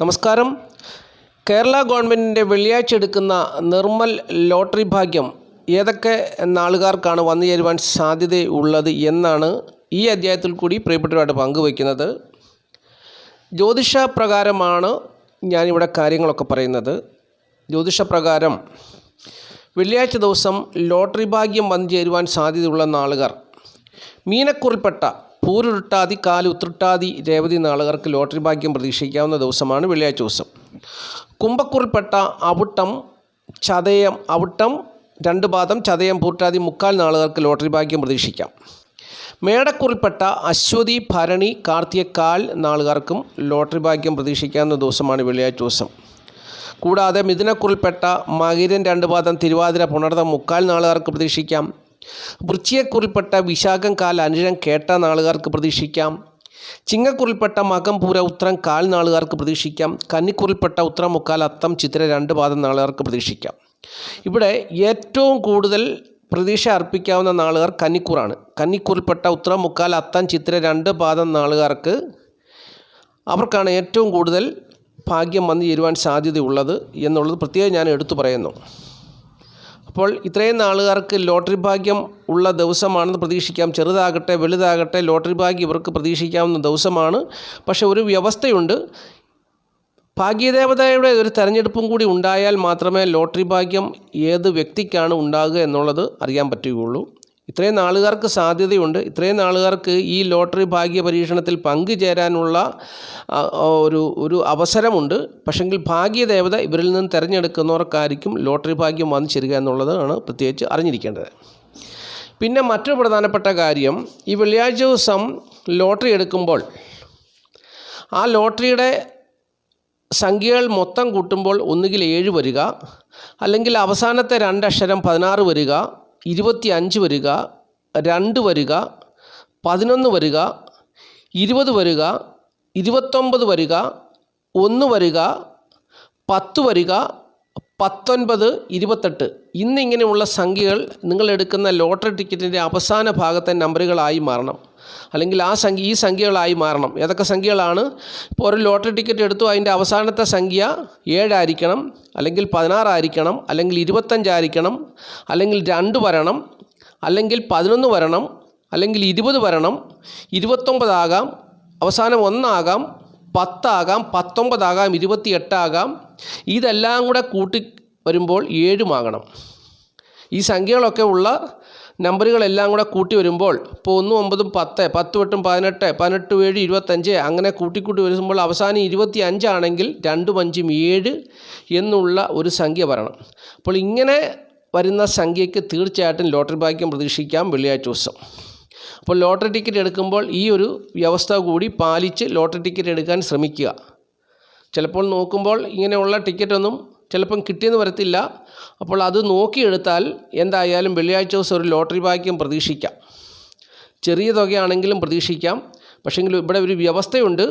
നമസ്കാരം. കേരള ഗവൺമെന്റിന്റെ വെള്ളിയാഴ്ച എടുക്കുന്ന നിർമ്മൽ ലോട്ടറി ഭാഗ്യം ഏതൊക്കെ നാളുകാർക്കാണ് വന്നു ചേരുവാൻ സാധ്യതയുള്ളത് എന്നാണ് ഈ അധ്യായത്തിൽ കൂടി പ്രിയപ്പെട്ടവരുമായിട്ട് പങ്കുവയ്ക്കുന്നത്. ജ്യോതിഷ പ്രകാരമാണ് ഞാനിവിടെ കാര്യങ്ങളൊക്കെ പറയുന്നത്. ജ്യോതിഷ പ്രകാരം വെള്ളിയാഴ്ച ദിവസം ലോട്ടറി ഭാഗ്യം വന്നു ചേരുവാൻ സാധ്യതയുള്ള നാളുകാർ. മീനക്കുറിൽപ്പെട്ട പൂരുരുട്ടാതി കാൽ ഉത്രുട്ടാതി രേവതി നാളുകാർക്ക് ലോട്ടറി ഭാഗ്യം പ്രതീക്ഷിക്കാവുന്ന ദിവസമാണ് വെള്ളിയാഴ്ച ദിവസം. കുംഭക്കുറിൽപ്പെട്ട അവിട്ടം ചതയം അവിട്ടം രണ്ട് പാദം ചതയം പൂട്ടാതി മുക്കാൽ നാളുകാർക്ക് ലോട്ടറി ഭാഗ്യം പ്രതീക്ഷിക്കാം. മേടക്കുറിൽപ്പെട്ട അശ്വതി ഭരണി കാർത്തികക്കാൽ നാളുകാർക്കും ലോട്ടറി ഭാഗ്യം പ്രതീക്ഷിക്കാവുന്ന ദിവസമാണ് വെള്ളിയാഴ്ച ദിവസം. കൂടാതെ മിഥുനക്കുറിൽപ്പെട്ട മകിരൻ രണ്ട് പാദം തിരുവാതിര പുണർതം മുക്കാൽ നാളുകാർക്ക് പ്രതീക്ഷിക്കാം. വൃശ്ചികക്കുറിൽപ്പെട്ട വിശാഖം കാൽ അനുരം കേട്ട നാളുകാർക്ക് പ്രതീക്ഷിക്കാം. ചിങ്ങക്കുറിൽപ്പെട്ട മകം പൂര ഉത്രം കാൽ നാളുകാർക്ക് പ്രതീക്ഷിക്കാം. കന്നിക്കുറിൽപ്പെട്ട ഉത്രം മുക്കാൽ അത്തം ചിത്ര രണ്ട് പാദം നാളുകാർക്ക് പ്രതീക്ഷിക്കാം. ഇവിടെ ഏറ്റവും കൂടുതൽ പ്രതീക്ഷ അർപ്പിക്കാവുന്ന നാളുകാർ കന്നിക്കൂറാണ്. കന്നിക്കൂറിൽപ്പെട്ട ഉത്രം മുക്കാൽ അത്തം ചിത്ര രണ്ട് പാദം നാളുകാർക്ക് അവർക്കാണ് ഏറ്റവും കൂടുതൽ ഭാഗ്യം വന്നു ചേരുവാൻ സാധ്യതയുള്ളത് എന്നുള്ളത് പ്രത്യേകം ഞാൻ എടുത്തു പറയുന്നു. അപ്പോൾ ഇത്രയും നാളുകാർക്ക് ലോട്ടറി ഭാഗ്യം ഉള്ള ദിവസമാണെന്ന് പ്രതീക്ഷിക്കാം. ചെറുതാകട്ടെ വലുതാകട്ടെ ലോട്ടറി ഭാഗ്യം ഇവർക്ക് പ്രതീക്ഷിക്കാവുന്ന ദിവസമാണ്. പക്ഷേ ഒരു വ്യവസ്ഥയുണ്ട്. ഭാഗ്യദേവതയുടെ ഒരു തെരഞ്ഞെടുപ്പും കൂടി ഉണ്ടായാൽ മാത്രമേ ലോട്ടറി ഭാഗ്യം ഏത് വ്യക്തിക്കാണ് ഉണ്ടാകുക എന്നുള്ളത് അറിയാൻ പറ്റുകയുള്ളൂ. ഇത്രയും നാളുകാർക്ക് സാധ്യതയുണ്ട്. ഇത്രയും നാളുകാർക്ക് ഈ ലോട്ടറി ഭാഗ്യ പരീക്ഷണത്തിൽ പങ്കുചേരാനുള്ള ഒരു ഒരു അവസരമുണ്ട്. പക്ഷെങ്കിൽ ഭാഗ്യദേവത ഇവരിൽ നിന്ന് തിരഞ്ഞെടുക്കുന്നവർക്കായിരിക്കും ലോട്ടറി ഭാഗ്യം വന്നു ചേരുക എന്നുള്ളതാണ് പ്രത്യേകിച്ച് അറിഞ്ഞിരിക്കേണ്ടത്. പിന്നെ മറ്റൊരു പ്രധാനപ്പെട്ട കാര്യം ഈ വെള്ളിയാഴ്ച ദിവസം ലോട്ടറി എടുക്കുമ്പോൾ ആ ലോട്ടറിയുടെ സംഖ്യകൾ മൊത്തം കൂട്ടുമ്പോൾ ഒന്നുകിൽ ഏഴ് വരിക അല്ലെങ്കിൽ അവസാനത്തെ രണ്ടക്ഷരം പതിനാറ് വരിക ഇരുപത്തി അഞ്ച് വരിക രണ്ട് വരിക പതിനൊന്ന് വരിക ഇരുപത് വരിക ഇരുപത്തൊമ്പത് വരിക ഒന്ന് വരിക പത്ത് വരിക പത്തൊൻപത് ഇരുപത്തെട്ട്. ഇന്നിങ്ങനെയുള്ള സംഖ്യകൾ നിങ്ങൾ എടുക്കുന്ന ലോട്ടറി ടിക്കറ്റിന്റെ അവസാന ഭാഗത്തെ നമ്പറുകളായി മാറണം. അല്ലെങ്കിൽ ആ സംഖ്യ ഈ സംഖ്യകളായി മാറണം. ഏതൊക്കെ സംഖ്യകളാണ്? ഇപ്പോൾ ഒരു ലോട്ടറി ടിക്കറ്റ് എടുത്തു അതിന്റെ അവസാനത്തെ സംഖ്യ ഏഴായിരിക്കണം അല്ലെങ്കിൽ പതിനാറായിരിക്കണം അല്ലെങ്കിൽ ഇരുപത്തഞ്ചായിരിക്കണം അല്ലെങ്കിൽ രണ്ട് വരണം അല്ലെങ്കിൽ പതിനൊന്ന് വരണം അല്ലെങ്കിൽ ഇരുപത് വരണം ഇരുപത്തൊമ്പതാകാം അവസാനം ഒന്നാകാം പത്താകാം പത്തൊമ്പതാകാം ഇരുപത്തിയെട്ടാകാം. ഇതെല്ലാം കൂടെ കൂട്ടി വരുമ്പോൾ ഏഴുമാകണം. ഈ സംഖ്യകളൊക്കെ ഉള്ള നമ്പറുകളെല്ലാം കൂടെ കൂട്ടി വരുമ്പോൾ ഇപ്പോൾ ഒന്നും ഒമ്പതും പത്ത് പത്ത് എട്ടും പതിനെട്ട് പതിനെട്ട് ഏഴ് ഇരുപത്തഞ്ച് അങ്ങനെ കൂട്ടിക്കൂട്ടി വരുമ്പോൾ അവസാനം ഇരുപത്തി അഞ്ചാണെങ്കിൽ രണ്ടും അഞ്ചും ഏഴ് എന്നുള്ള ഒരു സംഖ്യ വരണം. അപ്പോൾ ഇങ്ങനെ വരുന്ന സംഖ്യയ്ക്ക് തീർച്ചയായിട്ടും ലോട്ടറി ഭാഗ്യം പ്രതീക്ഷിക്കാം വെള്ളിയാഴ്ച ദിവസം. അപ്പോൾ ലോട്ടറി ടിക്കറ്റ് എടുക്കുമ്പോൾ ഈ ഒരു വ്യവസ്ഥ കൂടി പാലിച്ച് ലോട്ടറി ടിക്കറ്റ് എടുക്കാൻ ശ്രമിക്കുക. ചിലപ്പോൾ നോക്കുമ്പോൾ ഇങ്ങനെയുള്ള ടിക്കറ്റൊന്നും ചിലപ്പം കിട്ടിയെന്ന് വരത്തില്ല. അപ്പോൾ അത് നോക്കിയെടുത്താൽ എന്തായാലും വെള്ളിയാഴ്ച ദിവസം ഒരു ലോട്ടറി ഭാഗ്യം പ്രതീക്ഷിക്കാം. ചെറിയ തുകയാണെങ്കിലും പ്രതീക്ഷിക്കാം. പക്ഷേങ്കിൽ ഇവിടെ ഒരു വ്യവസ്ഥയുണ്ട്.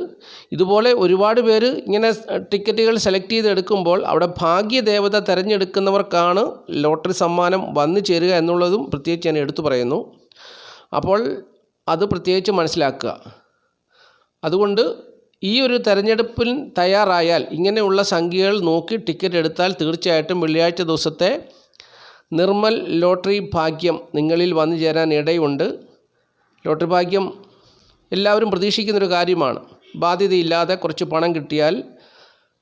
ഇതുപോലെ ഒരുപാട് പേര് ഇങ്ങനെ ടിക്കറ്റുകൾ സെലക്ട് ചെയ്ത് എടുക്കുമ്പോൾ അവിടെ ഭാഗ്യദേവത തിരഞ്ഞെടുക്കുന്നവർക്കാണ് ലോട്ടറി സമ്മാനം വന്നു ചേരുക എന്നുള്ളതും പ്രത്യേകിച്ച് ഞാൻ എടുത്തു പറയുന്നു. അപ്പോൾ അത് പ്രത്യേകിച്ച് മനസ്സിലാക്കുക. അതുകൊണ്ട് ഈ ഒരു തെരഞ്ഞെടുപ്പിൽ തയ്യാറായാൽ ഇങ്ങനെയുള്ള സംഖ്യകൾ നോക്കി ടിക്കറ്റ് എടുത്താൽ തീർച്ചയായിട്ടും വെള്ളിയാഴ്ച ദിവസത്തെ നിർമ്മൽ ലോട്ടറി ഭാഗ്യം നിങ്ങളിൽ വന്നു ചേരാൻ ഇടയുണ്ട്. ലോട്ടറി ഭാഗ്യം എല്ലാവരും പ്രതീക്ഷിക്കുന്നൊരു കാര്യമാണ്. ബാധ്യതയില്ലാതെ കുറച്ച് പണം കിട്ടിയാൽ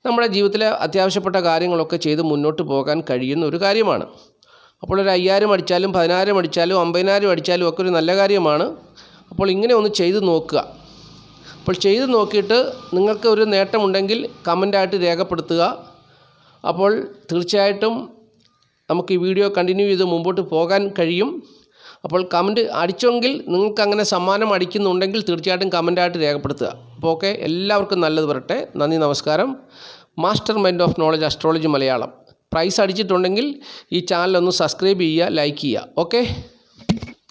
നമ്മുടെ ജീവിതത്തിലെ അത്യാവശ്യപ്പെട്ട കാര്യങ്ങളൊക്കെ ചെയ്ത് മുന്നോട്ട് പോകാൻ കഴിയുന്ന ഒരു കാര്യമാണ്. അപ്പോൾ ഒരു അയ്യായിരം അടിച്ചാലും പതിനായിരം അടിച്ചാലും അമ്പതിനായിരം അടിച്ചാലും ഒക്കെ ഒരു നല്ല കാര്യമാണ്. അപ്പോൾ ഇങ്ങനെ ഒന്ന് ചെയ്ത് നോക്കുക. അപ്പോൾ ചെയ്ത് നോക്കിയിട്ട് നിങ്ങൾക്ക് ഒരു നേട്ടമുണ്ടെങ്കിൽ കമന്റായിട്ട് രേഖപ്പെടുത്തുക. അപ്പോൾ തീർച്ചയായിട്ടും നമുക്ക് ഈ വീഡിയോ കണ്ടിന്യൂ ചെയ്ത് മുമ്പോട്ട് പോകാൻ കഴിയും. അപ്പോൾ കമന്റ് അടിച്ചെങ്കിൽ നിങ്ങൾക്ക് അങ്ങനെ സമ്മാനം അടിക്കുന്നുണ്ടെങ്കിൽ തീർച്ചയായിട്ടും കമന്റായിട്ട് രേഖപ്പെടുത്തുക. അപ്പോൾ ഓക്കെ എല്ലാവർക്കും നല്ലത് വരട്ടെ. നന്ദി നമസ്കാരം. Master mind of knowledge astrology Malayalam. Prize അടിച്ചിട്ടുണ്ടെങ്കിൽ ഈ ചാനലൊന്ന് സബ്സ്ക്രൈബ് ചെയ്യുക ലൈക്ക് ചെയ്യുക. ഓക്കെ?